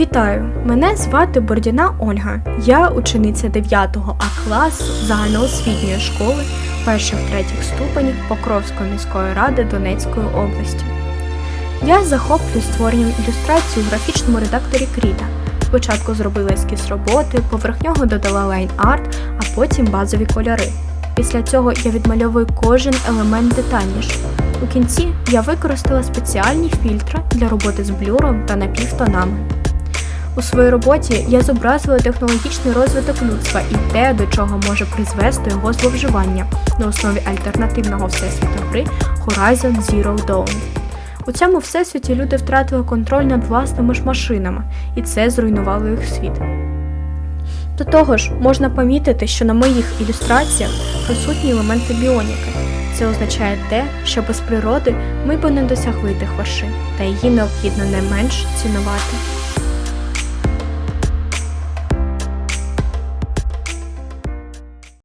Вітаю! Мене звати Бордіна Ольга. Я учениця 9 А класу загальноосвітньої школи перших-третіх ступенів Покровської міської ради Донецької області. Я захоплююсь створенням ілюстрацій у графічному редакторі Кріта. Спочатку зробила ескіз роботи, поверх нього додала лайн-арт, а потім базові кольори. Після цього я відмальовую кожен елемент детальніше. У кінці я використала спеціальні фільтри для роботи з блюром та напівтонами. У своїй роботі я зобразила технологічний розвиток людства і те, до чого може призвести його зловживання на основі альтернативного всесвіту гри Horizon Zero Dawn. У цьому всесвіті люди втратили контроль над власними ж машинами, і це зруйнувало їх світ. До того ж, можна помітити, що на моїх ілюстраціях присутні елементи біоніки. Це означає те, що без природи ми б не досягли тих вершин, та її необхідно не менш цінувати.